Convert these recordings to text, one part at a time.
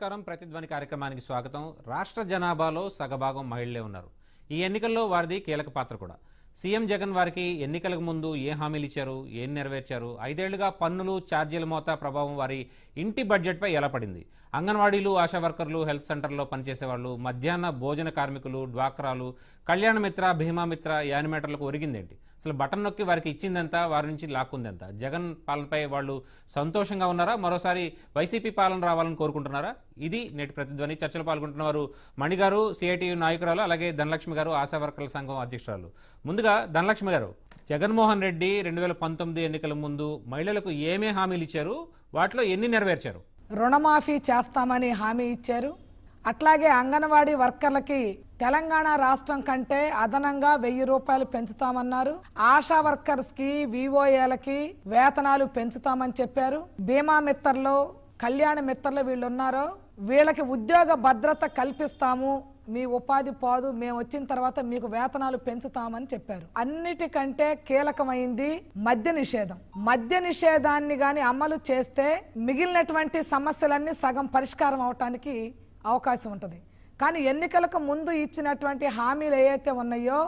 నమస్కారం. ప్రతిధ్వని కార్యక్రమానికి స్వాగతం. రాష్ట్ర జనాభాలో సగభాగం మహిళలే ఉన్నారు. ఈ ఎన్నికల్లో వారిది కీలక పాత్ర కూడా. సీఎం జగన్ వారికి ఎన్నికలకు ముందు ఏ హామీలు ఇచ్చారు? ఏం నెరవేర్చారు? ఐదేళ్ళుగా పన్నులు ఛార్జీల మోత ప్రభావం వారి ఇంటి బడ్జెట్పై ఎలా పడింది? అంగన్వాడీలు ఆశా వర్కర్లు హెల్త్ సెంటర్లో పనిచేసే వాళ్ళు మధ్యాహ్న భోజన కార్మికులు డ్వాక్రాలు కళ్యాణ మిత్ర భీమామిత్ర యానిమేటర్లకు ఒరిగిందేంటి? అసలు బటన్ నొక్కి వారికి ఇచ్చిందంతా వారి నుంచి లాక్కుందెంత. జగన్ పాలనపై వాళ్ళు సంతోషంగా ఉన్నారా? మరోసారి వైసీపీ పాలన రావాలని కోరుకుంటున్నారా? ఇది నేటి ప్రతిధ్వని. చర్చలో పాల్గొంటున్న వారు మణిగారు సిఐటియు నాయకురాలు అలాగే ధనలక్ష్మి గారు ఆశా వర్కర్ల సంఘం అధ్యక్షురాలు. ముందుగా ధనలక్ష్మి గారు జగన్మోహన్ రెడ్డి రెండు వేల పంతొమ్మిది ఎన్నికల ముందు మహిళలకు ఏమే హామీలు ఇచ్చారు? వాటిలో ఎన్ని నెరవేర్చారు? రుణమాఫీ చేస్తామని హామీ ఇచ్చారు. అట్లాగే అంగన్వాడీ వర్కర్లకి తెలంగాణ రాష్ట్రం కంటే అదనంగా వెయ్యి రూపాయలు పెంచుతామన్నారు. ఆశా వర్కర్స్కి వివోఏలకి వేతనాలు పెంచుతామని చెప్పారు. బీమా మిత్రలు కళ్యాణ మిత్రలు వీళ్ళు ఉన్నారో వీళ్ళకి ఉద్యోగ భద్రత కల్పిస్తాము. మీ ఉపాధి పోదు మేము వచ్చిన తర్వాత మీకు వేతనాలు పెంచుతామని చెప్పారు. అన్నిటికంటే కీలకమైంది మద్య నిషేధం. మద్య నిషేధాన్ని గాని అమలు చేస్తే మిగిలినటువంటి సమస్యలన్నీ సగం పరిష్కారం అవటానికి అవకాశం ఉంటుంది. కానీ ఎన్నికలకు ముందు ఇచ్చినటువంటి హామీలు ఏవైతే ఉన్నాయో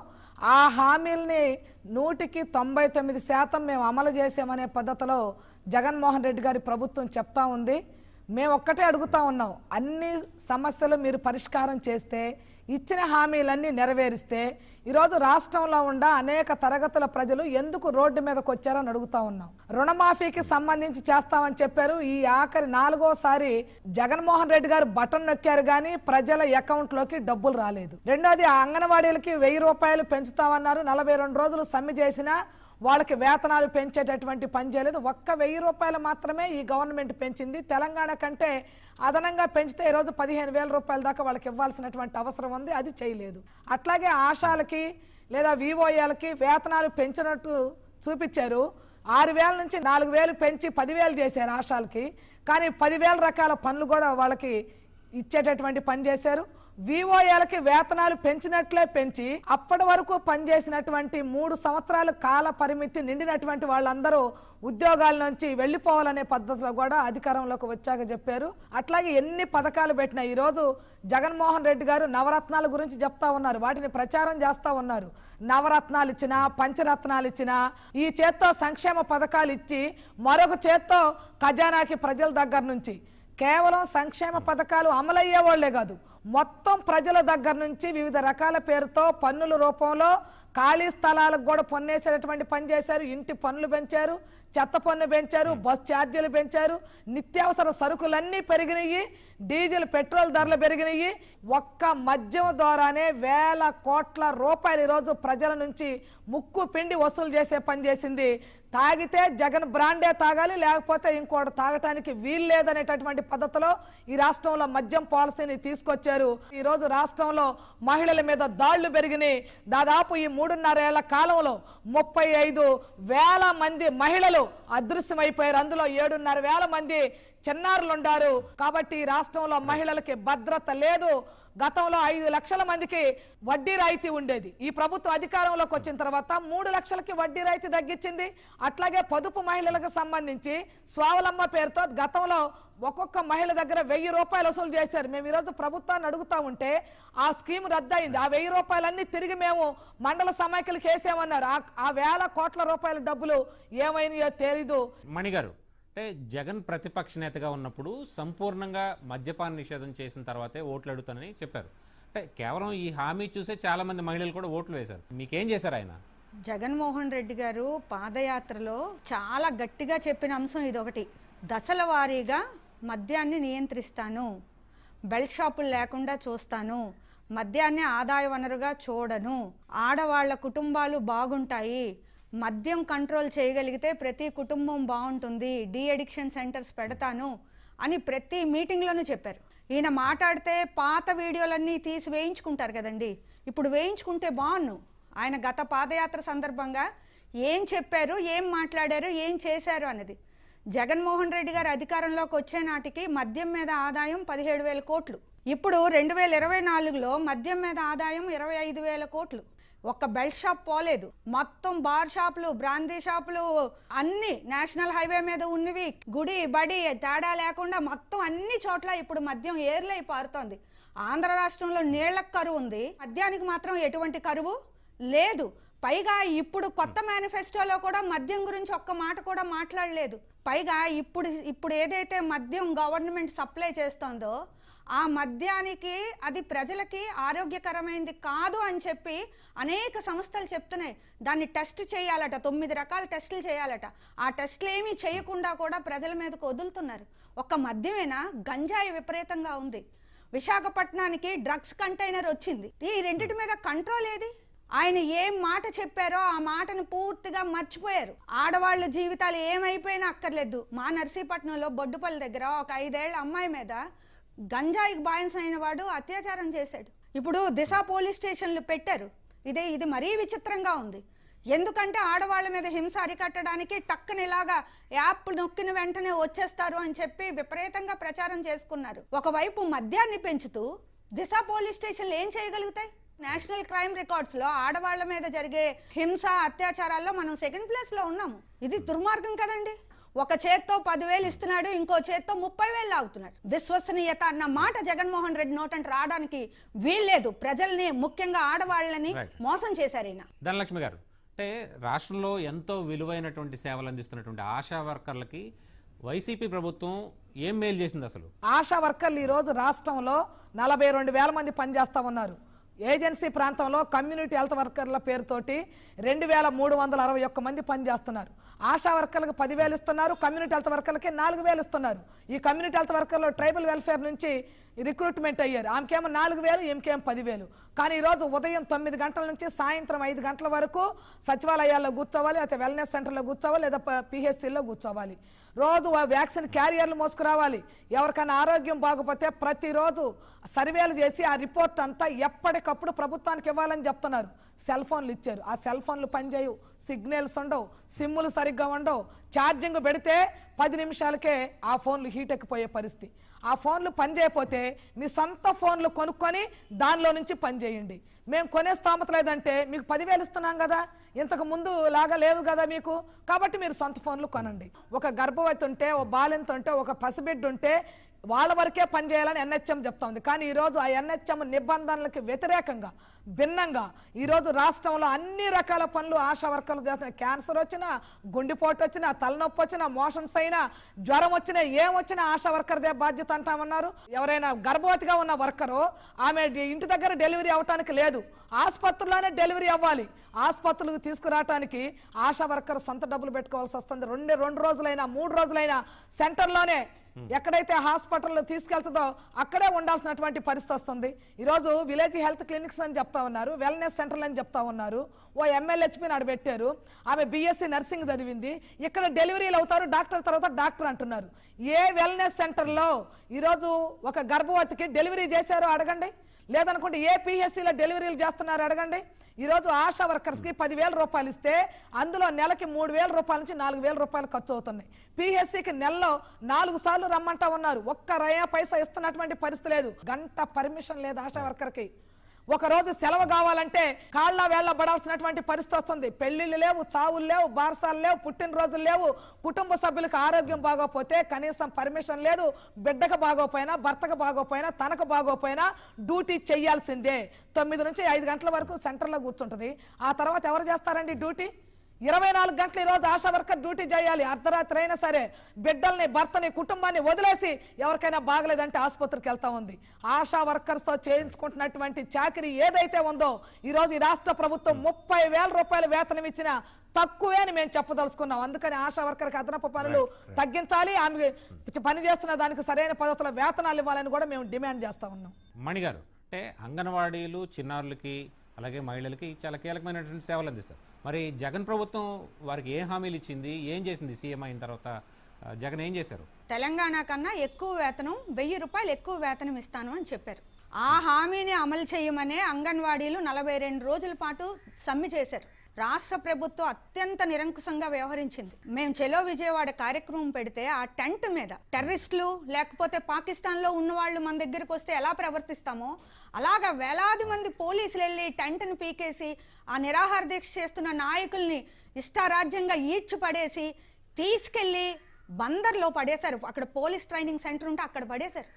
ఆ హామీల్ని నూటికి తొంభై తొమ్మిది శాతం మేము అమలు చేసామనే పద్ధతిలో జగన్మోహన్ రెడ్డి గారి ప్రభుత్వం చెప్తా ఉంది. మేము ఒక్కటే అడుగుతా ఉన్నాం. అన్ని సమస్యలు మీరు పరిష్కారం చేస్తే ఇచ్చిన హామీలన్నీ నెరవేరిస్తే ఈరోజు రాష్ట్రంలో ఉండ అనేక తరగతుల ప్రజలు ఎందుకు రోడ్డు మీదకి వచ్చారని అడుగుతా ఉన్నాం. రుణమాఫీకి సంబంధించి చేస్తామని చెప్పారు. ఈ ఆఖరి నాలుగోసారి జగన్మోహన్ రెడ్డి గారు బటన్ నొక్కారు కానీ ప్రజల అకౌంట్లోకి డబ్బులు రాలేదు. రెండోది అంగన్వాడీలకి వెయ్యి రూపాయలు పెంచుతామన్నారు. నలభై రెండు రోజులు సమ్మె చేసినా వాళ్ళకి వేతనాలు పెంచేటటువంటి పని చేయలేదు. ఒక్క వెయ్యి రూపాయలు మాత్రమే ఈ గవర్నమెంట్ పెంచింది. తెలంగాణ కంటే అదనంగా పెంచితే ఈరోజు పదిహేను వేల రూపాయల దాకా వాళ్ళకి ఇవ్వాల్సినటువంటి అవసరం ఉంది. అది చేయలేదు. అట్లాగే ఆశాలకి లేదా వివోఏలకి వేతనాలు పెంచినట్టు చూపించారు. ఆరు వేల నుంచి నాలుగు వేలు పెంచి పదివేలు చేశారు ఆశాలకి. కానీ పదివేల రకాల పనులు కూడా వాళ్ళకి ఇచ్చేటటువంటి పని చేశారు. విఓఏలకి వేతనాలు పెంచినట్లే పెంచి అప్పటి వరకు పనిచేసినటువంటి మూడు సంవత్సరాల కాల పరిమితి నిండినటువంటి వాళ్ళందరూ ఉద్యోగాల నుంచి వెళ్ళిపోవాలనే పద్ధతిలో కూడా అధికారంలోకి వచ్చాక చెప్పారు. అట్లాగే ఎన్ని పథకాలు పెట్టినా ఈరోజు జగన్మోహన్ రెడ్డి గారు నవరత్నాల గురించి చెప్తా ఉన్నారు. వాటిని ప్రచారం చేస్తూ ఉన్నారు. నవరత్నాలు ఇచ్చినా పంచరత్నాలు ఇచ్చినా ఈ చేత్తో సంక్షేమ పథకాలు ఇచ్చి మరొక చేత్తో ఖజానాకి ప్రజల దగ్గర నుంచి కేవలం సంక్షేమ పథకాలు అమలయ్యే వాళ్ళే కాదు మొత్తం ప్రజల దగ్గర నుంచి వివిధ రకాల పేరుతో పన్నుల రూపంలో ఖాళీ స్థలాలకు కూడా పన్నేసేటటువంటి పని చేశారు. ఇంటి పన్నులు పెంచారు చెత్త పన్ను పెంచారు బస్ ఛార్జీలు పెంచారు నిత్యావసర సరుకులన్నీ పెరిగినాయి డీజిల్ పెట్రోల్ ధరలు పెరిగినాయి ఒక్క మద్యం ద్వారానే వేల కోట్ల రూపాయలు ఈరోజు ప్రజల నుంచి ముక్కు పిండి వసూలు చేసే పని చేసింది తాగితే జగన్ బ్రాండే తాగాలి లేకపోతే ఇంకోటి తాగటానికి వీలు లేదనేటటువంటి పద్ధతిలో ఈ రాష్ట్రంలో మద్యం పాలసీని తీసుకొచ్చారు. ఈరోజు రాష్ట్రంలో మహిళల మీద దాళ్ళు పెరిగినాయి. దాదాపు ఈ మూడున్నరేళ్ళ కాలంలో ముప్పై ఐదు వేల మంది మహిళలు అదృశ్యమైపోయారు. అందులో ఏడున్నర వేల మంది చిన్నారులు ఉండారు కాబట్టి ఈ రాష్ట్రంలో మహిళలకి భద్రత లేదు. గతంలో ఐదు లక్షల మందికి వడ్డీ రాయితీ ఉండేది. ఈ ప్రభుత్వం అధికారంలోకి వచ్చిన తర్వాత మూడు లక్షలకి వడ్డీ రాయితీ తగ్గించింది. అట్లాగే పొదుపు మహిళలకు సంబంధించి స్వావలంబ పేరుతో గతంలో ఒక్కొక్క మహిళ దగ్గర వెయ్యి రూపాయలు వసూలు చేశారు. మేము ఈరోజు ప్రభుత్వాన్ని అడుగుతా ఉంటే ఆ స్కీమ్ రద్దయింది. ఆ వెయ్యి రూపాయలన్నీ తిరిగి మేము మండల సమైక్యలకు వేసామన్నారు. ఆ- ఆ వేల కోట్ల రూపాయల డబ్బులు ఏమైనాయో తెలీదు. మణిగారు అంటే జగన్ ప్రతిపక్ష నేతగా ఉన్నప్పుడు సంపూర్ణంగా మద్యపాన నిషేధం చేసిన తర్వాతే ఓట్లు అడుగుతానని చెప్పారు. అంటే కేవలం ఈ హామీ చూసే చాలా మంది మహిళలు కూడా ఓట్లు వేశారు. మీకేం చేశారు ఆయన? జగన్మోహన్ రెడ్డి గారు పాదయాత్రలో చాలా గట్టిగా చెప్పిన అంశం ఇదొకటి. దశల వారీగా మద్యాన్ని నియంత్రిస్తాను బెల్ట్ షాపులు లేకుండా చూస్తాను మద్యాన్ని ఆదాయ వనరుగా చూడను ఆడవాళ్ళ కుటుంబాలు బాగుంటాయి మద్యం కంట్రోల్ చేయగలిగితే ప్రతి కుటుంబం బాగుంటుంది డీ అడిక్షన్ సెంటర్స్ పెడతాను అని ప్రతి మీటింగ్లోనూ చెప్పారు. ఈయన మాట్లాడితే పాత వీడియోలన్నీ తీసి వేయించుకుంటారు కదండి. ఇప్పుడు వేయించుకుంటే బాగున్ను ఆయన గత పాదయాత్ర సందర్భంగా ఏం చెప్పారు ఏం మాట్లాడారు ఏం చేశారు అన్నది. జగన్మోహన్ రెడ్డి గారు అధికారంలోకి వచ్చే నాటికి మద్యం మీద ఆదాయం పదిహేడు వేల కోట్లు. ఇప్పుడు రెండు వేల ఇరవై నాలుగులో మద్యం మీద ఆదాయం ఇరవై ఐదు వేల కోట్లు. ఒక్క బెల్ట్ షాప్ పోలేదు. మొత్తం బార్ షాపులు బ్రాందీ షాపులు అన్ని నేషనల్ హైవే మీద ఉన్నవి. గుడి బడి తేడా లేకుండా మొత్తం అన్ని చోట్ల ఇప్పుడు మద్యం ఏర్లై పారుతోంది. ఆంధ్ర రాష్ట్రంలో నీళ్ళకు కరువు ఉంది. మద్యానికి మాత్రం ఎటువంటి కరువు లేదు. పైగా ఇప్పుడు కొత్త మేనిఫెస్టోలో కూడా మద్యం గురించి ఒక్క మాట కూడా మాట్లాడలేదు. పైగా ఇప్పుడు ఇప్పుడు ఏదైతే మద్యం గవర్నమెంట్ సప్లై చేస్తోందో ఆ మద్యానికి అది ప్రజలకి ఆరోగ్యకరమైనది కాదు అని చెప్పి అనేక సంస్థలు చెప్తున్నాయి. దాన్ని టెస్ట్ చేయాలట తొమ్మిది రకాల టెస్టులు చేయాలట. ఆ టెస్టులు ఏమీ చేయకుండా కూడా ప్రజల మీదకు వదులుతున్నారు. ఒక్క మద్యమేనా? గంజాయి విపరీతంగా ఉంది. విశాఖపట్నానికి డ్రగ్స్ కంటైనర్ వచ్చింది. ఈ రెండింటి మీద కంట్రోల్ ఏది? ఆయన ఏం మాట చెప్పారో ఆ మాటను పూర్తిగా మర్చిపోయారు. ఆడవాళ్ళ జీవితాలు ఏమైపోయినా అక్కర్లేదు. మా నర్సీపట్నంలో బొడ్డుపల్లి దగ్గర ఒక ఐదేళ్ళ అమ్మాయి మీద గంజాయికి బానిసైన వాడు అత్యాచారం చేశాడు. ఇప్పుడు దిశ పోలీస్ స్టేషన్లు పెట్టారు. ఇదే ఇది మరీ విచిత్రంగా ఉంది. ఎందుకంటే ఆడవాళ్ళ మీద హింస అరికట్టడానికి టక్కున ఇలాగా యాప్ నొక్కిన వెంటనే వచ్చేస్తారు అని చెప్పి విపరీతంగా ప్రచారం చేసుకున్నారు. ఒకవైపు మద్యాన్ని పెంచుతూ దిశ పోలీస్ స్టేషన్లు ఏం చేయగలుగుతాయి? నేషనల్ క్రైమ్ రికార్డ్స్లో ఆడవాళ్ళ మీద జరిగే హింస అత్యాచారాల్లో మనం సెకండ్ ప్లేస్లో ఉన్నాము. ఇది దుర్మార్గం కదండి. ఒక చేత్తో పదివేలు ఇస్తున్నాడు ఇంకో చేత్తో ముప్పై వేలు లాగుతున్నాడు. విశ్వసనీయత అన్న మాట జగన్మోహన్ రెడ్డి నోటంటే రావడానికి వీల్లేదు. ప్రజల్ని ముఖ్యంగా ఆడవాళ్ళని. మోసం చేశారు ఈయన. ధనలక్ష్మి గారు అంటే రాష్ట్రంలో ఎంతో విలువైనటువంటి సేవలు అందిస్తున్నటువంటి ఆశా వర్కర్లకి వైసీపీ ప్రభుత్వం ఏం మేలు చేసింది అసలు? ఆశా వర్కర్లు ఈరోజు రాష్ట్రంలో నలభై రెండు వేల మంది పనిచేస్తా ఉన్నారు. ఏజెన్సీ ప్రాంతంలో కమ్యూనిటీ హెల్త్ వర్కర్ల పేరుతోటి రెండు వేల మూడు వందల అరవై ఒక్క మంది పనిచేస్తున్నారు. ఆశా వర్కర్లకు పదివేలు ఇస్తున్నారు కమ్యూనిటీ హెల్త్ వర్కర్లకి నాలుగు వేలు ఇస్తున్నారు. ఈ కమ్యూనిటీ హెల్త్ వర్కర్లు ట్రైబల్ వెల్ఫేర్ నుంచి రిక్రూట్మెంట్ అయ్యారు. ఆమెకేమో నాలుగు వేలు ఈమెకేమో పదివేలు. కానీ ఈరోజు ఉదయం తొమ్మిది గంటల నుంచి సాయంత్రం ఐదు గంటల వరకు సచివాలయాల్లో కూర్చోవాలి లేదా వెల్నెస్ సెంటర్లో కూర్చోవాలి లేదా పిహెచ్సిలో కూర్చోవాలి. రోజు ఆ వ్యాక్సిన్ క్యారియర్లు మోసుకురావాలి. ఎవరికైనా ఆరోగ్యం బాగుపోతే ప్రతిరోజు సర్వేలు చేసి ఆ రిపోర్ట్ అంతా ఎప్పటికప్పుడు ప్రభుత్వానికి ఇవ్వాలని చెప్తున్నారు. సెల్ ఫోన్లు ఇచ్చారు. ఆ సెల్ ఫోన్లు పనిచేయవు. సిగ్నల్స్ ఉండవు. సిమ్ములు సరిగ్గా ఉండవు. ఛార్జింగ్ పెడితే పది నిమిషాలకే ఆ ఫోన్లు హీట్ ఎక్కిపోయే పరిస్థితి. ఆ ఫోన్లు పనిచేయకపోతే మీ సొంత ఫోన్లు కొనుక్కొని దానిలో నుంచి పనిచేయండి. మేము కొనే స్తోమత లేదంటే మీకు పదివేలు ఇస్తున్నాం కదా ఇంతకు ముందు లాగా లేవు కదా మీకు కాబట్టి మీరు సొంత ఫోన్లు కొనండి. ఒక గర్భవతి ఉంటే ఒక బాలింత ఉంటే ఒక పసిబిడ్డ ఉంటే వాళ్ళ వరకే పనిచేయాలని ఎన్హెచ్ఎం చెప్తోంది కానీ ఈరోజు ఆ ఎన్హెచ్ఎం నిబంధనలకి వ్యతిరేకంగా భిన్నంగా ఈరోజు రాష్ట్రంలో అన్ని రకాల పనులు ఆశా వర్కర్లు చేస్తున్నాయి క్యాన్సర్ వచ్చినా గుండెపోటు వచ్చినా తలనొప్పి వచ్చినా మోషన్స్ అయినా జ్వరం వచ్చినా ఏం వచ్చినా ఆశా వర్కర్దే బాధ్యత అంటామన్నారు. ఎవరైనా గర్భవతిగా ఉన్న వర్కరు ఆమె ఇంటి దగ్గర డెలివరీ అవటానికి లేదు. ఆసుపత్రిలోనే డెలివరీ అవ్వాలి. ఆసుపత్రులకు తీసుకురావటానికి ఆశా వర్కర్ సొంత డబ్బులు పెట్టుకోవాల్సి వస్తుంది. రెండు రెండు రోజులైనా మూడు రోజులైనా సెంటర్లోనే Hmm. ఎక్కడైతే హాస్పిటల్లో తీసుకెళ్తుందో అక్కడే ఉండాల్సినటువంటి పరిస్థితి వస్తుంది. ఈరోజు విలేజ్ హెల్త్ క్లినిక్స్ అని చెప్తా ఉన్నారు వెల్నెస్ సెంటర్లు అని చెప్తా ఉన్నారు. ఓ ఎమ్మెల్యేచ్పి నాడు పెట్టారు. ఆమె బీఎస్సీ నర్సింగ్ చదివింది. ఇక్కడ డెలివరీలు అవుతారు డాక్టర్ తర్వాత డాక్టర్ అంటున్నారు. ఏ వెల్నెస్ సెంటర్లో ఈరోజు ఒక గర్భవతికి డెలివరీ చేశారో అడగండి. లేదనుకుంటే ఏ పిహెచ్సిలో డెలివరీలు చేస్తున్నారు అడగండి. ఈరోజు ఆశా వర్కర్స్కి పదివేల రూపాయలు ఇస్తే అందులో నెలకి మూడు వేల రూపాయల నుంచి నాలుగు వేల రూపాయలు ఖర్చు అవుతున్నాయి. పిహెచ్సికి నెలలో నాలుగు సార్లు రమ్మంటా ఉన్నారు. ఒక్క రయా పైసా ఇస్తున్నటువంటి పరిస్థితి లేదు. గంట పర్మిషన్ లేదు ఆశా వర్కర్కి. ఒకరోజు సెలవు కావాలంటే కాళ్ళ వేళ్ళ పడాల్సినటువంటి పరిస్థితి వస్తుంది. పెళ్ళిళ్ళు లేవు చావులు లేవు బారసాలు లేవు పుట్టినరోజులు లేవు. కుటుంబ సభ్యులకు ఆరోగ్యం బాగోపోతే కనీసం పర్మిషన్ లేదు. బిడ్డకు బాగోపోయినా భర్తకు బాగోపోయినా తనకు బాగోపోయినా డ్యూటీ చేయాల్సిందే. తొమ్మిది నుంచి ఐదు గంటల వరకు సెంటర్లో కూర్చుంటుంది. ఆ తర్వాత ఎవరు చేస్తారండి డ్యూటీ? ఇరవై నాలుగు గంటలు ఈరోజు ఆశా వర్కర్ డ్యూటీ చేయాలి. అర్ధరాత్రి అయినా సరే బిడ్డల్ని భర్తని కుటుంబాన్ని వదిలేసి ఎవరికైనా బాగలేదంటే ఆసుపత్రికి వెళ్తా ఉంది. ఆశా వర్కర్స్తో చేయించుకుంటున్నటువంటి చాకరీ ఏదైతే ఉందో ఈరోజు ఈ రాష్ట్ర ప్రభుత్వం ముప్పై వేల రూపాయల వేతనం ఇచ్చిన తక్కువే అని మేము చెప్పదలుచుకున్నాం. అందుకని ఆశా వర్కర్కి అదనపు పనులు తగ్గించాలి. ఆమె పని చేస్తున్న దానికి సరైన పద్ధతిలో వేతనాలు ఇవ్వాలని కూడా మేము డిమాండ్ చేస్తా ఉన్నాం. మణిగారు అంటే అంగన్వాడీలు చిన్నారులకి అలాగే మహిళలకి చాలా కీలకమైనటువంటి సేవలు అందిస్తారు. మరి జగన్ ప్రభుత్వం వారికి ఏ హామీలు ఇచ్చింది? ఏం చేసింది సీఎం అయిన తర్వాత? జగన్ ఏం చేశారు? తెలంగాణ కన్నా ఎక్కువ వేతనం వెయ్యి రూపాయలు ఎక్కువ వేతనం ఇస్తాను అని చెప్పారు. ఆ హామీని అమలు చేయమనే అంగన్వాడీలు నలభై రెండు రోజుల పాటు సమ్మె చేశారు. రాష్ట్ర ప్రభుత్వం అత్యంత నిరంకుశంగా వ్యవహరించింది. మేము చెలో విజయవాడ కార్యక్రమం పెడితే ఆ టెంట్ మీద టెర్రరిస్టులు లేకపోతే పాకిస్తాన్లో ఉన్న వాళ్ళు మన దగ్గరికి వస్తే ఎలా ప్రవర్తిస్తామో అలాగా వేలాది మంది పోలీసులు వెళ్ళి టెంట్ని పీకేసి ఆ నిరాహార దీక్ష చేస్తున్న నాయకుల్ని ఇష్టారాజ్యంగా ఈడ్చి పడేసి తీసుకెళ్ళి బందర్లో పడేశారు. అక్కడ పోలీస్ ట్రైనింగ్ సెంటర్ ఉంటే అక్కడ పడేశారు.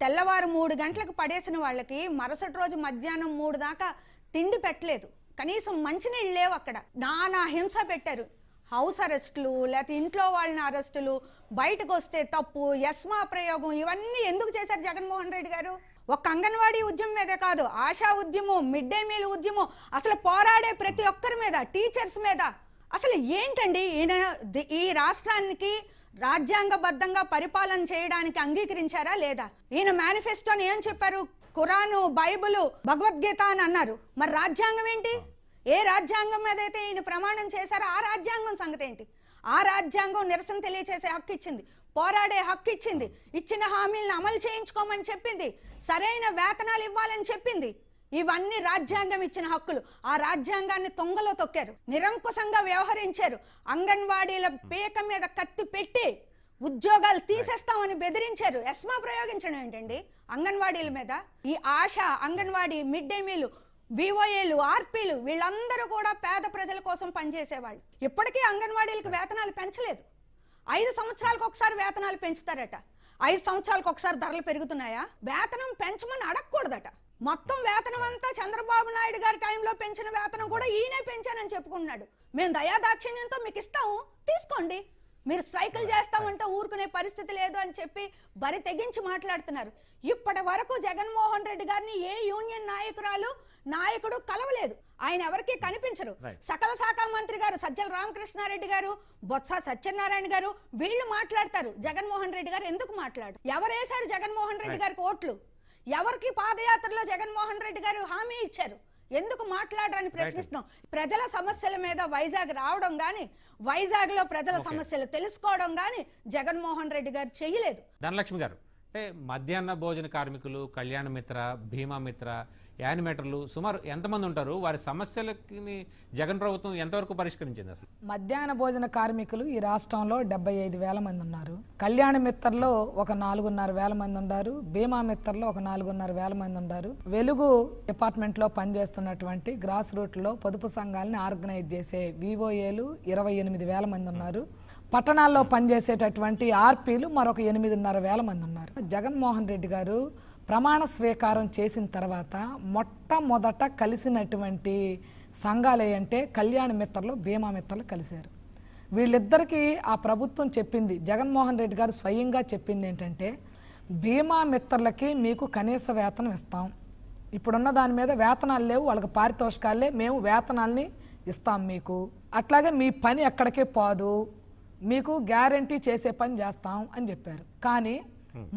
తెల్లవారు మూడు గంటలకు పడేసిన వాళ్ళకి మరుసటి రోజు మధ్యాహ్నం మూడు దాకా తిండి పెట్టలేదు. కనీసం మంచినీళ్ళు లేవు అక్కడ. నానా హింస పెట్టారు. హౌస్ అరెస్టులు లేకపోతే ఇంట్లో వాళ్ళని అరెస్టులు బయటకు వస్తే తప్పు యస్మా ప్రయోగం ఇవన్నీ ఎందుకు చేశారు జగన్మోహన్ రెడ్డి గారు? ఒక్క అంగన్వాడీ ఉద్యమం మీదే కాదు ఆశా ఉద్యమం మిడ్ డే మీల్ ఉద్యమం అసలు పోరాడే ప్రతి ఒక్కరి మీద టీచర్స్ మీద. అసలు ఏంటండి ఈయన ఈ రాష్ట్రానికి రాజ్యాంగబద్ధంగా పరిపాలన చేయడానికి అంగీకరించారా లేదా? ఈయన మేనిఫెస్టోని ఏం చెప్పారు? ఖురాను బైబిల్ భగవద్గీత అని అన్నారు. మరి రాజ్యాంగం ఏంటి? ఏ రాజ్యాంగం మీద అయితే ఈయన ప్రమాణం చేశారో ఆ రాజ్యాంగం సంగతి ఏంటి? ఆ రాజ్యాంగం నిరసన తెలియచేసే హక్కు ఇచ్చింది. పోరాడే హక్కు ఇచ్చింది. ఇచ్చిన హామీలను అమలు చేయించుకోమని చెప్పింది. సరైన వేతనాలు ఇవ్వాలని చెప్పింది. ఇవన్నీ రాజ్యాంగం ఇచ్చిన హక్కులు. ఆ రాజ్యాంగాన్ని తొంగలో తొక్కారు. నిరంకుశంగా వ్యవహరించారు. అంగన్వాడీల పీక మీద కత్తి పెట్టి ఉద్యోగాలు తీసేస్తామని బెదిరించారు. ఎస్మా ప్రయోగించడం ఏంటండి? అంగన్వాడీల మీద ఈ ASHA anganwadi mid day meal విఓఏలు ఆర్పీలు వీళ్ళందరూ కూడా పేద ప్రజల కోసం పనిచేసేవాళ్ళు. ఇప్పటికీ అంగన్వాడీలకు వేతనాలు పెంచలేదు. ఐదు సంవత్సరాలకు ఒకసారి వేతనాలు పెంచుతారట. ఐదు సంవత్సరాలకు ఒకసారి ధరలు పెరుగుతున్నాయా? వేతనం పెంచమని అడగకూడదట. మొత్తం వేతనం అంతా చంద్రబాబు నాయుడు గారి టైంలో పెంచిన వేతనం కూడా ఈయనే పెంచానని చెప్పుకున్నాడు మేము దయాదాక్షిణ్యంతో మీకు ఇస్తాము. తీసుకోండి. మీరు స్ట్రైకులు చేస్తామంటే ఊరుకునే పరిస్థితి లేదు అని చెప్పి బరి తెగించి మాట్లాడుతున్నారు. ఇప్పటి వరకు జగన్మోహన్ రెడ్డి గారిని ఏ యూనియన్ నాయకురాలు నాయకుడు కలవలేదు. ఆయన ఎవరికీ కనిపించరు. సకల శాఖ మంత్రి గారు సజ్జల రామకృష్ణారెడ్డి గారు బొత్స సత్యనారాయణ గారు వీళ్ళు మాట్లాడతారు. జగన్మోహన్ రెడ్డి గారు ఎందుకు మాట్లాడు ఎవరేశారు జగన్మోహన్ రెడ్డి గారికి ఓట్లు? ఎవరికి పాదయాత్రలో జగన్మోహన్ రెడ్డి గారు హామీ ఇచ్చారు? ఎందుకు మాట్లాడరని ప్రశ్నిస్తున్నాం. ప్రజల సమస్యల మీద వైజాగ్ రావడం గాని వైజాగ్లో ప్రజల సమస్యలు తెలుసుకోవడం గాని జగన్మోహన్ రెడ్డి గారు చేయలేదు. ధనలక్ష్మి గారు అంటే మధ్యాహ్న భోజన కార్మికులు కళ్యాణ మిత్ర భీమా మిత్ర యానిమేటర్లు సుమారు ఎంతమంది ఉంటారు? వారి సమస్యలకి జగన్ ప్రభుత్వం ఎంతవరకు పరిష్కరించింది అసలు? మధ్యాహ్న భోజన కార్మికులు ఈ రాష్ట్రంలో డెబ్బై ఐదు వేల మంది ఉన్నారు. కళ్యాణ మిత్రలో ఒక నాలుగున్నర వేల మంది ఉన్నారు భీమా మిత్రలో ఒక నాలుగున్నర వేల మంది ఉన్నారు వెలుగు డిపార్ట్మెంట్లో పనిచేస్తున్నటువంటి గ్రాస్ రూట్లో పొదుపు సంఘాలని ఆర్గనైజ్ చేసే వివోఏలు ఇరవై ఎనిమిది వేల మంది ఉన్నారు. పట్టణాల్లో పనిచేసేటటువంటి ఆర్పీలు మరొక ఎనిమిదిన్నర వేల మంది ఉన్నారు. జగన్మోహన్ రెడ్డి గారు ప్రమాణ స్వీకారం చేసిన తర్వాత మొట్టమొదట కలిసినటువంటి సంఘాలు అంటే కళ్యాణ మిత్రలు బీమా మిత్రలు కలిశారు. వీళ్ళిద్దరికీ ఆ ప్రభుత్వం చెప్పింది జగన్మోహన్ రెడ్డి గారు స్వయంగా చెప్పింది ఏంటంటే బీమా మిత్రులకి మీకు కనీస వేతనం ఇస్తాం. ఇప్పుడున్న దాని మీద వేతనాలు లేవు వాళ్ళకి పారితోషికాలే మేము వేతనాల్ని ఇస్తాం మీకు. అట్లాగే మీ పని ఎక్కడికే పోదు మీకు గ్యారంటీ చేసే పని చేస్తాం అని చెప్పారు. కానీ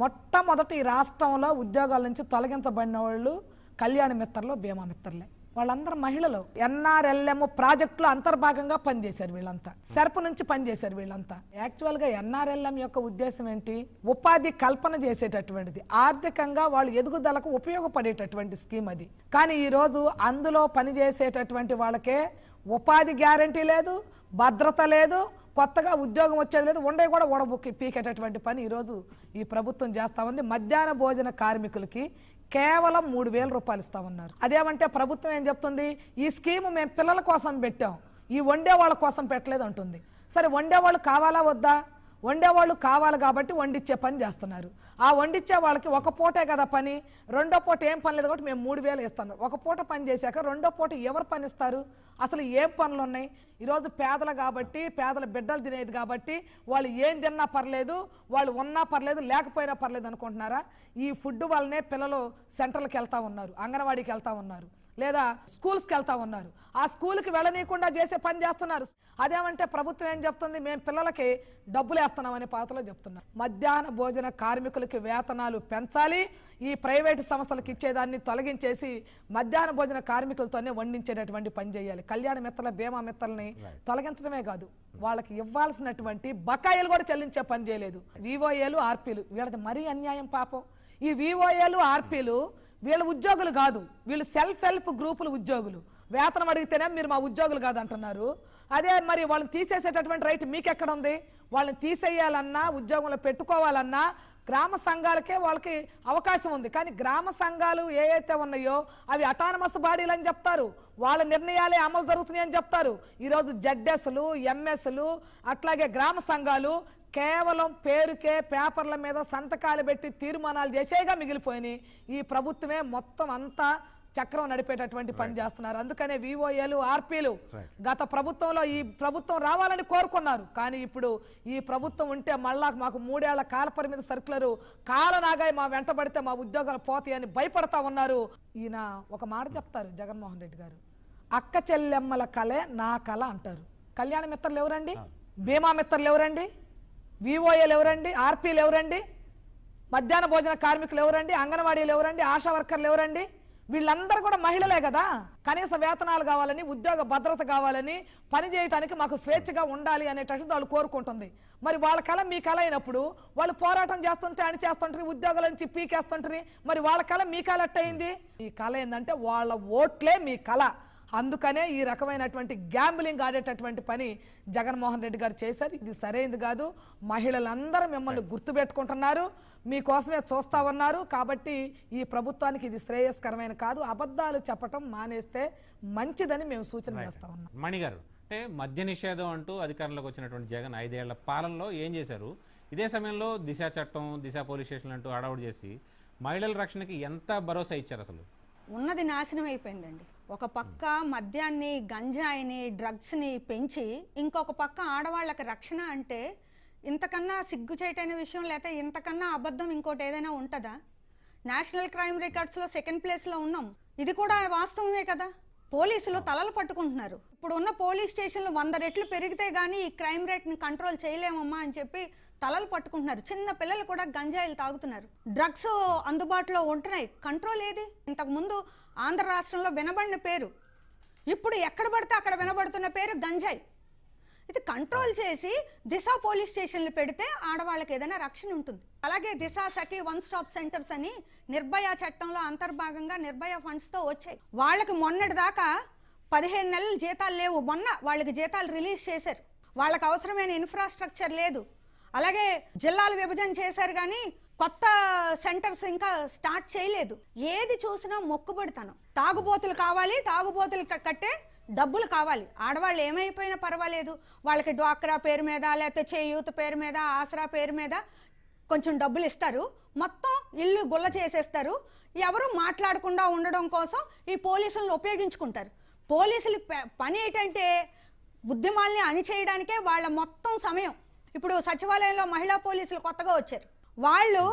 మొట్టమొదటి ఈ రాష్ట్రంలో ఉద్యోగాల నుంచి తొలగించబడిన వాళ్ళు కళ్యాణ మిత్రలు భీమా మిత్రలే వాళ్ళందరూ మహిళలు. ఎన్ఆర్ఎల్ఎం ప్రాజెక్టులో అంతర్భాగంగా పనిచేశారు వీళ్ళంతా. సెర్ప్ నుంచి పనిచేశారు వీళ్ళంతా. యాక్చువల్గా ఎన్ఆర్ఎల్ఎం యొక్క ఉద్దేశం ఏంటి? ఉపాధి కల్పన చేసేటటువంటిది. ఆర్థికంగా వాళ్ళు ఎదుగుదలకు ఉపయోగపడేటటువంటి స్కీమ్ అది. కానీ ఈరోజు అందులో పనిచేసేటటువంటి వాళ్ళకే ఉపాధి గ్యారంటీ లేదు భద్రత లేదు కొత్తగా ఉద్యోగం వచ్చేది లేదు. ఉండే కూడా ఓడబుక్కి పీకేటటువంటి పని ఈరోజు ఈ ప్రభుత్వం చేస్తా ఉంది మధ్యాహ్న భోజన కార్మికులకి కేవలం మూడు వేల రూపాయలు ఇస్తామన్నారు. అదేమంటే ప్రభుత్వం ఏం చెప్తుంది? ఈ స్కీమ్ మేము పిల్లల కోసం పెట్టాం. ఈ వండే వాళ్ళ కోసం పెట్టలేదు అంటుంది. సరే వండేవాళ్ళు కావాలా వద్దా? వండేవాళ్ళు కావాలి కాబట్టి వండిచ్చే పని చేస్తున్నారు. ఆ వండిచ్చే వాళ్ళకి ఒక పూటే కదా పని రెండో పూట ఏం పని లేదు కాబట్టి మేము మూడు వేలు ఇస్తాను. ఒక పూట పని చేశాక రెండో పూట ఎవరు పనిస్తారు? అసలు ఏం పనులు ఉన్నాయి? ఈరోజు పేదలు కాబట్టి పేదల బిడ్డలు తినేది కాబట్టి వాళ్ళు ఏం తిన్నా పర్లేదు వాళ్ళు ఉన్నా పర్లేదు లేకపోయినా పర్లేదు అనుకుంటున్నారా? ఈ ఫుడ్ వల్లనే పిల్లలు సెంటర్లకు వెళ్తా ఉన్నారు అంగన్వాడీకి వెళ్తా ఉన్నారు. లేదా స్కూల్స్కి వెళ్తా ఉన్నారు. ఆ స్కూల్కి వెళ్ళనీయకుండా చేసే పని చేస్తున్నారు. అదేమంటే ప్రభుత్వం ఏం చెప్తుంది? మేము పిల్లలకి డబ్బులు వేస్తున్నామని పాతలో చెప్తున్నారు. మధ్యాహ్న భోజన కార్మికులకి వేతనాలు పెంచాలి. ఈ ప్రైవేటు సంస్థలకు ఇచ్చేదాన్ని తొలగించేసి మధ్యాహ్న భోజన కార్మికులతోనే వండించేటటువంటి పని చేయాలి. కళ్యాణ మిత్రల బీమా మిత్రల్ని తొలగించడమే కాదు. వాళ్ళకి ఇవ్వాల్సినటువంటి బకాయిలు కూడా చెల్లించే పని చేయలేదు. వివోఏలు ఆర్పీలు. వీళ్ళది మరీ అన్యాయం పాపం. ఈ వివోఏలు ఆర్పీలు వీళ్ళ ఉద్యోగులు కాదు వీళ్ళు సెల్ఫ్ హెల్ప్ గ్రూపుల ఉద్యోగులు. వేతనం అడిగితేనే మీరు మా ఉద్యోగులు కాదు అంటున్నారు అదే మరి వాళ్ళని తీసేసేటటువంటి రైట్ మీకు ఎక్కడ ఉంది వాళ్ళని తీసేయాలన్నా ఉద్యోగంలో పెట్టుకోవాలన్నా గ్రామ సంఘాలకే వాళ్ళకి అవకాశం ఉంది. కానీ గ్రామ సంఘాలు ఏవైతే ఉన్నాయో అవి అటానమస్ బాడీలు అని చెప్తారు. వాళ్ళ నిర్ణయాలే అమలు జరుగుతున్నాయని చెప్తారు. ఈరోజు జడ్ఎస్లు ఎంఎస్లు అట్లాగే గ్రామ సంఘాలు కేవలం పేరుకే పేపర్ల మీద సంతకాలు పెట్టి తీర్మానాలు చేసేగా మిగిలిపోయినాయి. ఈ ప్రభుత్వమే మొత్తం అంతా చక్రం నడిపేటటువంటి పని చేస్తున్నారు. అందుకనే విఓఏలు ఆర్పీలు గత ప్రభుత్వంలో ఈ ప్రభుత్వం రావాలని కోరుకున్నారు. కానీ ఇప్పుడు ఈ ప్రభుత్వం ఉంటే మళ్ళా మాకు మూడేళ్ళ కాల పరిమితి సర్కులరు కాలనాగాయ మా వెంటబడితే మా ఉద్యోగాలు పోతాయని భయపడతా ఉన్నారు. ఈయన ఒక మాట చెప్తారు జగన్మోహన్ రెడ్డి గారు. అక్క చెల్లెమ్మల కలే నా కళ అంటారు. కళ్యాణ మిత్రులు ఎవరండి? బీమా మిత్రులు ఎవరండి? విఓఏలు ఎవరండి? ఆర్పీలు ఎవరండి? మధ్యాహ్న భోజన కార్మికులు ఎవరండి? అంగన్వాడీలు ఎవరండి? ఆశా వర్కర్లు ఎవరండి? వీళ్ళందరూ కూడా మహిళలే కదా? కనీస వేతనాలు కావాలని ఉద్యోగ భద్రత కావాలని పని చేయడానికి మాకు స్వేచ్ఛగా ఉండాలి అనేటట్టు వాళ్ళు కోరుకుంటుంది. మరి వాళ్ళ కళ మీ కళ అయినప్పుడు వాళ్ళు పోరాటం చేస్తుంటే అని చేస్తుంటారు ఉద్యోగాల నుంచి పీకేస్తుంటారు. మరి వాళ్ళ కళ మీ కళ అట్టయింది ఈ కళ ఏంటంటే వాళ్ళ ఓట్లే మీ కళ. అందుకనే ఈ రకమైనటువంటి గ్యాంబ్లింగ్ ఆడేటటువంటి పని జగన్మోహన్ రెడ్డి గారు చేశారు. ఇది సరైనది కాదు. మహిళలందరూ మిమ్మల్ని గుర్తుపెట్టుకుంటున్నారు. మీకోసమే చూస్తా ఉన్నారు కాబట్టి ఈ ప్రభుత్వానికి ఇది శ్రేయస్కరమైన కాదు. అబద్ధాలు చెప్పటం మానేస్తే మంచిదని మేము సూచన చేస్తా ఉన్నాం. మణి గారు అంటే మద్య నిషేధం అంటూ అధికారంలోకి వచ్చినటువంటి జగన్ ఐదేళ్ళ పాలనలో ఏం చేశారు? ఇదే సమయంలో దిశ చట్టం దిశ పోలీస్ స్టేషన్ అంటూ అడవుడు చేసి మహిళల రక్షణకి ఎంత భరోసా ఇచ్చారు అసలు? ఉన్నది నాశనం అయిపోయిందండి. ఒక పక్క మద్యాన్ని గంజాయిని డ్రగ్స్ని పెంచి ఇంకొక పక్క ఆడవాళ్ళకి రక్షణ అంటే ఇంతకన్నా సిగ్గు చేయటైన విషయం లేకపోతే ఇంతకన్నా అబద్ధం ఇంకోటి ఏదైనా ఉంటుందా? నేషనల్ క్రైమ్ రికార్డ్స్లో సెకండ్ ప్లేస్లో ఉన్నాం. ఇది కూడా వాస్తవమే కదా? పోలీసులు తలలు పట్టుకుంటున్నారు. ఇప్పుడు ఉన్న పోలీస్ స్టేషన్లు వంద రెట్లు పెరిగితే గానీ ఈ క్రైమ్ రేట్ని కంట్రోల్ చేయలేమమ్మా అని చెప్పి తలలు పట్టుకుంటున్నారు. చిన్న పిల్లలు కూడా గంజాయిలు తాగుతున్నారు. డ్రగ్స్ అందుబాటులో ఉంటున్నాయి. కంట్రోల్ ఏది? ఇంతకుముందు ఆంధ్ర రాష్ట్రంలో వినబడిన పేరు. ఇప్పుడు ఎక్కడ పడితే అక్కడ వినబడుతున్న పేరు గంజాయి. ఇది కంట్రోల్ చేసి దిశ పోలీస్ స్టేషన్లు పెడితే ఆడవాళ్ళకి ఏదైనా రక్షణ ఉంటుంది. అలాగే Disha Sakhi one stop centres అని నిర్భయ చట్టంలో అంతర్భాగంగా నిర్భయ ఫండ్స్తో వచ్చాయి. వాళ్ళకి మొన్నటి దాకా పదిహేను నెలలు జీతాలు లేవు. మొన్న వాళ్ళకి జీతాలు రిలీజ్ చేశారు. వాళ్ళకి అవసరమైన ఇన్ఫ్రాస్ట్రక్చర్ లేదు. అలాగే జిల్లాలు విభజన చేశారు కానీ కొత్త సెంటర్స్ ఇంకా స్టార్ట్ చేయలేదు. ఏది చూసినా మొక్కుబడితనం. తాగుబోతులు కావాలి తాగుబోతులు కట్టే డబ్బులు కావాలి. ఆడవాళ్ళు ఏమైపోయినా పర్వాలేదు. వాళ్ళకి డ్వాక్రా పేరు మీద లేకపోతే చేయూత పేరు మీద ఆసరా పేరు మీద కొంచెం డబ్బులు ఇస్తారు. మొత్తం ఇల్లు గుల్ల చేసేస్తారు. ఎవరు మాట్లాడకుండా ఉండడం కోసం ఈ పోలీసులను ఉపయోగించుకుంటారు. పోలీసులు ప- పని ఏంటంటే ఉద్యమాల్ని అణిచేయడానికే వాళ్ళ మొత్తం సమయం. ఇప్పుడు సచివాలయంలో మహిళా పోలీసులు కొత్తగా వచ్చారు. వాళ్ళు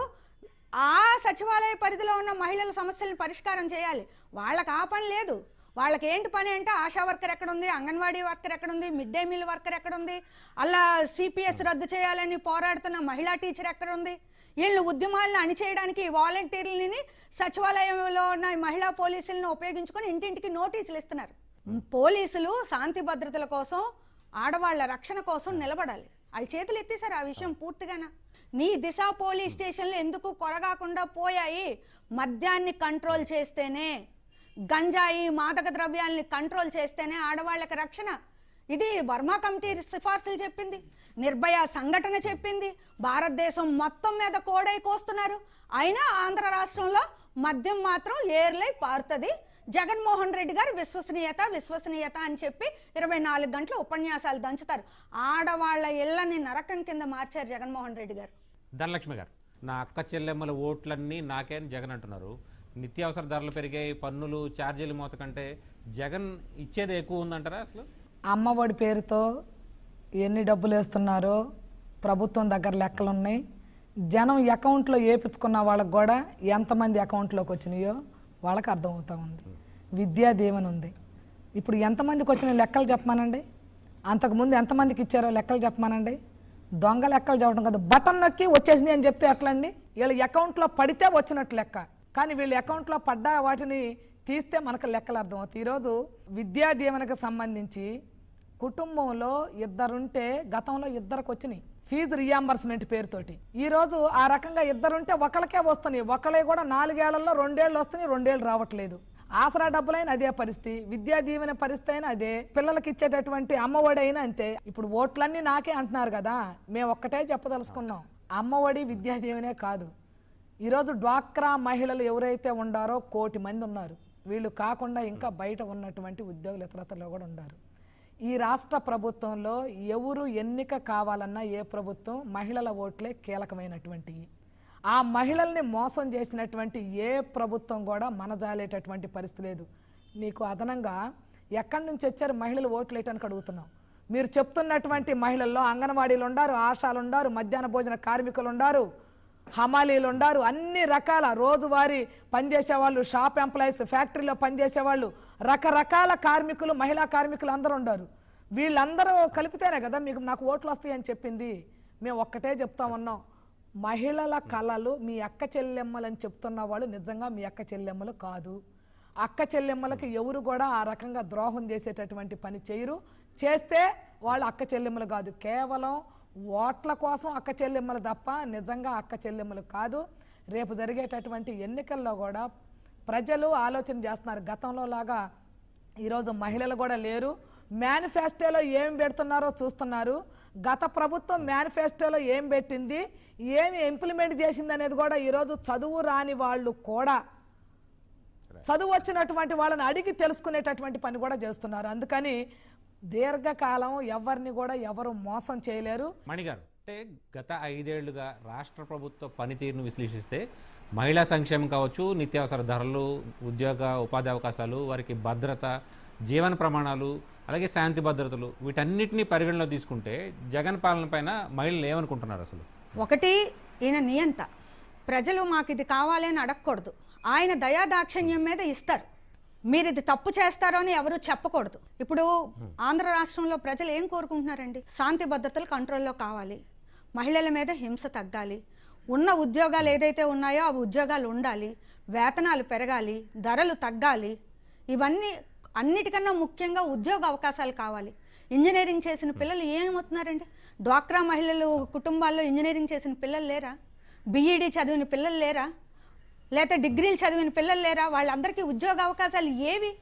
ఆ సచివాలయ పరిధిలో ఉన్న మహిళల సమస్యలను పరిష్కారం చేయాలి. వాళ్ళకి ఆ పని లేదు. వాళ్ళకి ఏంటి పని అంటే ఆశా వర్కర్ ఎక్కడుంది అంగన్వాడీ వర్కర్ ఎక్కడుంది మిడ్ డే మీల్ వర్కర్ ఎక్కడుంది అలా సిపిఎస్ రద్దు చేయాలని పోరాడుతున్న మహిళా టీచర్ ఎక్కడుంది? వీళ్ళు ఉద్యమాలను అణిచేయడానికి వాలంటీర్లని సచివాలయంలో ఉన్న మహిళా పోలీసులను ఉపయోగించుకొని ఇంటింటికి నోటీసులు ఇస్తున్నారు. పోలీసులు శాంతి భద్రతల కోసం ఆడవాళ్ళ రక్షణ కోసం నిలబడాలి. వాళ్ళ చేతులు ఎత్తేసారు ఆ విషయం పూర్తిగానా? నీ దిశ పోలీస్ స్టేషన్లు ఎందుకు కొరగాకుండా పోయాయి? మద్యాన్ని కంట్రోల్ చేస్తేనే గంజాయి మాదక ద్రవ్యాల్ని కంట్రోల్ చేస్తేనే ఆడవాళ్ళకి రక్షణ. ఇది వర్మా కమిటీ సిఫార్సులు చెప్పింది నిర్భయ సంఘటన చెప్పింది భారతదేశం మొత్తం మీద కోడై కోస్తున్నారు. అయినా ఆంధ్ర రాష్ట్రంలో మద్యం మాత్రం ఏర్లై పారుతుంది. జగన్మోహన్ రెడ్డి గారు విశ్వసనీయత విశ్వసనీయత అని చెప్పి ఇరవై నాలుగు గంటలు ఉపన్యాసాలు దంచుతారు. ఆడవాళ్ళ ఇళ్ళని నరకం కింద మార్చారు జగన్మోహన్ రెడ్డి గారు. ధనలక్ష్మి గారు నా అక్క చెల్లెమ్మల ఓట్లన్నీ నాకే జగన్ అంటున్నారు. నిత్యావసర ధరలు పెరిగాయి పన్నులు ఛార్జీలు మోత కంటే జగన్ ఇచ్చేది ఎక్కువ ఉందంటారా అసలు? అమ్మఒడి పేరుతో ఎన్ని డబ్బులు వేస్తున్నారో ప్రభుత్వం దగ్గర లెక్కలు ఉన్నాయి జనం అకౌంట్లో వేపించుకున్న వాళ్ళకి కూడా ఎంతమంది అకౌంట్లోకి వచ్చినాయో వాళ్ళకి అర్థమవుతూ ఉంది. విద్యా దీవెన ఉంది. ఇప్పుడు ఎంతమందికి వచ్చిన లెక్కలు చెప్పమానండి? అంతకుముందు ఎంతమందికి ఇచ్చారో లెక్కలు చెప్పమానండి? దొంగ లెక్కలు చెప్పడం కదా బటన్ నొక్కి వచ్చేసింది అని చెప్తే ఎట్లండి? వీళ్ళ అకౌంట్లో పడితే వచ్చినట్టు లెక్క. కానీ వీళ్ళ అకౌంట్లో పడ్డ వాటిని తీస్తే మనకు లెక్కలు అర్థమవుతాయి ఈరోజు విద్యా దీవెనకు సంబంధించి కుటుంబంలో ఇద్దరుంటే గతంలో ఇద్దరికి వచ్చినాయి. ఫీజు రియాంబర్స్మెంట్ పేరుతోటి. ఈరోజు ఆ రకంగా ఇద్దరుంటే ఒకళ్ళకే వస్తున్నాయి. ఒకళ్ళే కూడా నాలుగేళ్ళలో రెండేళ్ళు వస్తున్నాయి రెండేళ్ళు రావట్లేదు. ఆసరా డబ్బులైన అదే పరిస్థితి. విద్యా దీవెన పరిస్థితి అయినా అదే. పిల్లలకి ఇచ్చేటటువంటి అమ్మఒడి అయినా అంతే. ఇప్పుడు ఓట్లన్నీ నాకే అంటున్నారు కదా. మేము ఒక్కటే చెప్పదలుచుకున్నాం. అమ్మఒడి విద్యా దీవెనే కాదు. ఈరోజు డ్వాక్రా మహిళలు ఎవరైతే ఉండారో కోటి మంది ఉన్నారు. వీళ్ళు కాకుండా ఇంకా బయట ఉన్నటువంటి ఉద్యోగులు ఇతరతలో కూడా ఉన్నారు ఈ రాష్ట్ర ప్రభుత్వంలో ఎవరు ఎన్నిక కావాలన్నా ఏ ప్రభుత్వం మహిళల ఓట్లే కీలకమైనటువంటివి ఆ మహిళల్ని మోసం చేసినటువంటి ఏ ప్రభుత్వం కూడా మనజాలేటటువంటి పరిస్థితి లేదు. నీకు అదనంగా ఎక్కడి నుంచి వచ్చారు మహిళలు ఓట్లు వేయటానికి అడుగుతున్నాం మీరు చెప్తున్నటువంటి మహిళల్లో అంగన్వాడీలు ఉండారు ఆశాలు ఉండారు మధ్యాహ్న భోజన కార్మికులు ఉండారు హమాలీలు ఉండారు. అన్ని రకాల రోజువారీ పనిచేసేవాళ్ళు షాప్ ఎంప్లాయీస్ ఫ్యాక్టరీలో పనిచేసే వాళ్ళు రకరకాల కార్మికులు మహిళా కార్మికులు అందరూ ఉండారు. వీళ్ళందరూ కలిపితేనే కదా మీకు నాకు ఓట్లు వస్తాయని చెప్పింది. మేము ఒక్కటే చెప్తా ఉన్నాం. మహిళల కళలు మీ అక్క చెల్లెమ్మలని చెప్తున్న వాళ్ళు నిజంగా మీ అక్క చెల్లెమ్మలు కాదు. అక్క చెల్లెమ్మలకి ఎవరు కూడా ఆ రకంగా ద్రోహం చేసేటటువంటి పని చేయరు. చేస్తే వాళ్ళు అక్క చెల్లెమ్మలు కాదు. కేవలం ఓట్ల కోసం అక్క చెల్లెమ్మలు తప్ప నిజంగా అక్క చెల్లెమ్మలు కాదు. రేపు జరిగేటటువంటి ఎన్నికల్లో కూడా ప్రజలు ఆలోచన చేస్తున్నారు. గతంలో లాగా ఈరోజు మహిళలు కూడా లేరు. మేనిఫెస్టోలో ఏం పెడుతున్నారో చూస్తున్నారు. గత ప్రభుత్వం మేనిఫెస్టోలో ఏం పెట్టింది? ఏమి ఇంప్లిమెంట్ చేసింది అనేది కూడా ఈరోజు చదువు రాని వాళ్ళు కూడా చదువు వచ్చినటువంటి వాళ్ళని అడిగి తెలుసుకునేటటువంటి పని కూడా చేస్తున్నారు. అందుకని దీర్ఘకాలం ఎవరిని కూడా ఎవరు మోసం చేయలేరు. మణిగారు అంటే గత ఐదేళ్ళుగా రాష్ట్ర ప్రభుత్వ పనితీరును విశ్లేషిస్తే మహిళా సంక్షేమం కావచ్చు నిత్యావసర ధరలు ఉద్యోగ ఉపాధి అవకాశాలు వారికి భద్రత జీవన ప్రమాణాలు అలాగే శాంతి భద్రతలు వీటన్నిటిని పరిగణలో తీసుకుంటే జగన్ పాలన పైన మహిళలు ఏమనుకుంటున్నారు అసలు? ఒకటి ఈయన నియంత. ప్రజలు మాకు ఇది కావాలి అని అడగకూడదు. ఆయన దయాదాక్షిణ్యం మీద ఇస్తారు. మీరు ఇది తప్పు చేస్తారో అని ఎవరు చెప్పకూడదు. ఇప్పుడు ఆంధ్ర రాష్ట్రంలో ప్రజలు ఏం కోరుకుంటున్నారండి? శాంతి భద్రతలు కంట్రోల్లో కావాలి. మహిళల మీద హింస తగ్గాలి. ఉన్న ఉద్యోగాలు ఏదైతే ఉన్నాయో ఆ ఉద్యోగాలు ఉండాలి. వేతనాలు పెరగాలి. ధరలు తగ్గాలి. ఇవన్నీ అన్నిటికన్నా ముఖ్యంగా ఉద్యోగ అవకాశాలు కావాలి. ఇంజనీరింగ్ చేసిన పిల్లలు ఏమవుతున్నారండి? డ్వాక్రా మహిళలు కుటుంబాల్లో ఇంజనీరింగ్ చేసిన పిల్లలు లేరా? బీఈడీ చదివిన పిల్లలు లేరా? లేకపోతే డిగ్రీలు చదివిన పిల్లలు లేరా? వాళ్ళందరికీ ఉద్యోగ అవకాశాలు ఏవి?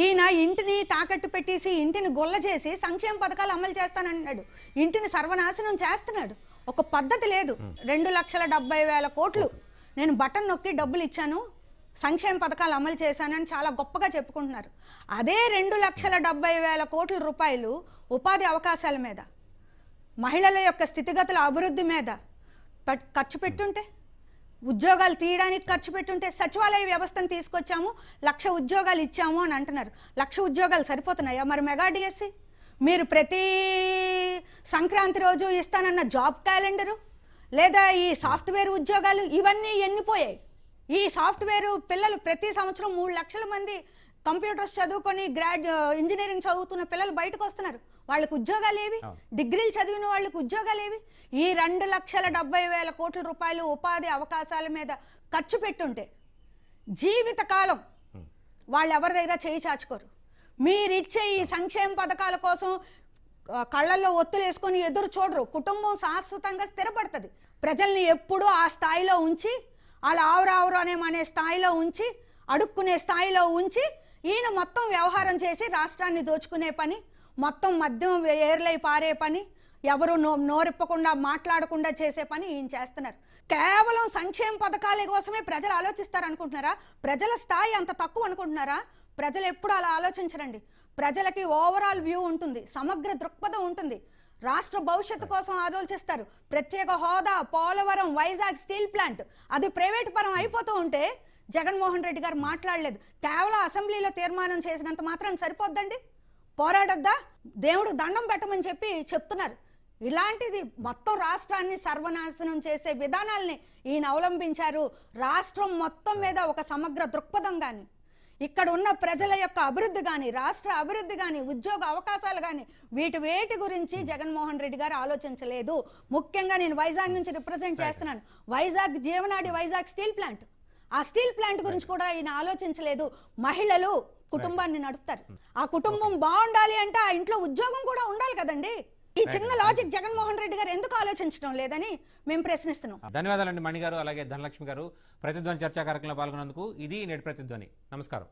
ఈయన ఇంటిని తాకట్టు పెట్టేసి ఇంటిని గొల్ల చేసి సంక్షేమ పథకాలు అమలు చేస్తానంటున్నాడు ఇంటిని సర్వనాశనం చేస్తున్నాడు. ఒక పద్ధతి లేదు. రెండు లక్షల డెబ్బై వేల కోట్లు. నేను బటన్ నొక్కి డబ్బులు ఇచ్చాను సంక్షేమ పథకాలు అమలు చేశానని చాలా గొప్పగా చెప్పుకుంటున్నారు. అదే రెండు లక్షల డెబ్బై వేల కోట్ల రూపాయలు ఉపాధి అవకాశాల మీద మహిళల యొక్క స్థితిగతుల అభివృద్ధి మీద ఖర్చు పెట్టుంటే ఉద్యోగాలు తీయడానికి ఖర్చు పెట్టుంటే సచివాలయ వ్యవస్థను తీసుకొచ్చాము లక్ష ఉద్యోగాలు ఇచ్చాము అని అంటున్నారు. లక్ష ఉద్యోగాలు సరిపోతున్నాయా? మరి మెగా డిఎస్సి? మీరు ప్రతి సంక్రాంతి రోజు ఇస్తానన్న జాబ్ క్యాలెండరు? లేదా ఈ సాఫ్ట్వేర్ ఉద్యోగాలు ఇవన్నీ ఎన్నిపోయాయి? ఈ సాఫ్ట్వేర్ పిల్లలు ప్రతి సంవత్సరం మూడు లక్షల మంది కంప్యూటర్స్ చదువుకొని గ్రాడ్యు ఇంజనీరింగ్ చదువుతున్న పిల్లలు బయటకు వస్తున్నారు. వాళ్ళకి ఉద్యోగాలు ఏవి డిగ్రీలు చదివిన వాళ్ళకి ఉద్యోగాలు ఏవి ఈ రెండు లక్షల డెబ్బై వేల కోట్ల రూపాయలు ఉపాధి అవకాశాల మీద ఖర్చు పెట్టుంటే జీవితకాలం వాళ్ళు ఎవరి దగ్గర చేయి చాచుకోరు. మీరిచ్చే ఈ సంక్షేమ పథకాల కోసం కళ్ళల్లో ఒత్తులు వేసుకొని ఎదురు చూడరు. కుటుంబం శాశ్వతంగా స్థిరపడుతుంది. ప్రజల్ని ఎప్పుడూ ఆ స్థాయిలో ఉంచి అలా ఆవురావురు అనే అనే స్థాయిలో ఉంచి అడుక్కునే స్థాయిలో ఉంచి ఈయన మొత్తం వ్యవహారం చేసి రాష్ట్రాన్ని దోచుకునే పని మొత్తం మద్యం ఏర్లై పారే పని ఎవరు నో నోరిప్పకుండా మాట్లాడకుండా చేసే పని ఈయన చేస్తున్నారు. కేవలం సంక్షేమ పథకాల కోసమే ప్రజలు ఆలోచిస్తారు అనుకుంటున్నారా ప్రజల స్థాయి అంత తక్కువ అనుకుంటున్నారా? ప్రజలు ఎప్పుడు అలా ఆలోచించరండి. ప్రజలకి ఓవరాల్ వ్యూ ఉంటుంది సమగ్ర దృక్పథం ఉంటుంది. రాష్ట్ర భవిష్యత్తు కోసం ఆలోచిస్తారు. ప్రత్యేక హోదా పోలవరం వైజాగ్ స్టీల్ ప్లాంట్. అది ప్రైవేట్ పరం అయిపోతూ ఉంటే జగన్మోహన్ రెడ్డి గారు మాట్లాడలేదు. కేవలం అసెంబ్లీలో తీర్మానం చేసినంత మాత్రం సరిపోద్దండి? పోరాడొద్దా? దేవుడు దండం పెట్టమని చెప్పి చెప్తున్నారు. ఇలాంటిది మొత్తం రాష్ట్రాన్ని సర్వనాశనం చేసే విధానాల్ని ఈయన అవలంబించారు. రాష్ట్రం మొత్తం మీద ఒక సమగ్ర దృక్పథం కానీ ఇక్కడ ఉన్న ప్రజల యొక్క అభివృద్ధి కానీ రాష్ట్ర అభివృద్ధి కానీ ఉద్యోగ అవకాశాలు కానీ వీటి వేటి గురించి జగన్మోహన్ రెడ్డి గారు ఆలోచించలేదు. ముఖ్యంగా నేను వైజాగ్ నుంచి రిప్రజెంట్ చేస్తున్నాను. వైజాగ్ జీవనాడి వైజాగ్ స్టీల్ ప్లాంట్. ఆ స్టీల్ ప్లాంట్ గురించి కూడా ఈయన ఆలోచించలేదు. మహిళలు కుటుంబాన్ని నడుపుతారు. ఆ కుటుంబం బాగుండాలి అంటే ఆ ఇంట్లో ఉద్యోగం కూడా ఉండాలి కదండి. ఈ చిన్న లాజిక్ జగన్మోహన్ రెడ్డి గారు ఎందుకు ఆలోచించడం లేదని మేము ప్రశ్నిస్తున్నాం. ధన్యవాదాలండి మణి గారు అలాగే ధనలక్ష్మి గారు ప్రతిధ్వని చర్చా కార్యక్రమంలో పాల్గొన్నందుకు ఇది నేటి ప్రతిధ్వని. నమస్కారం.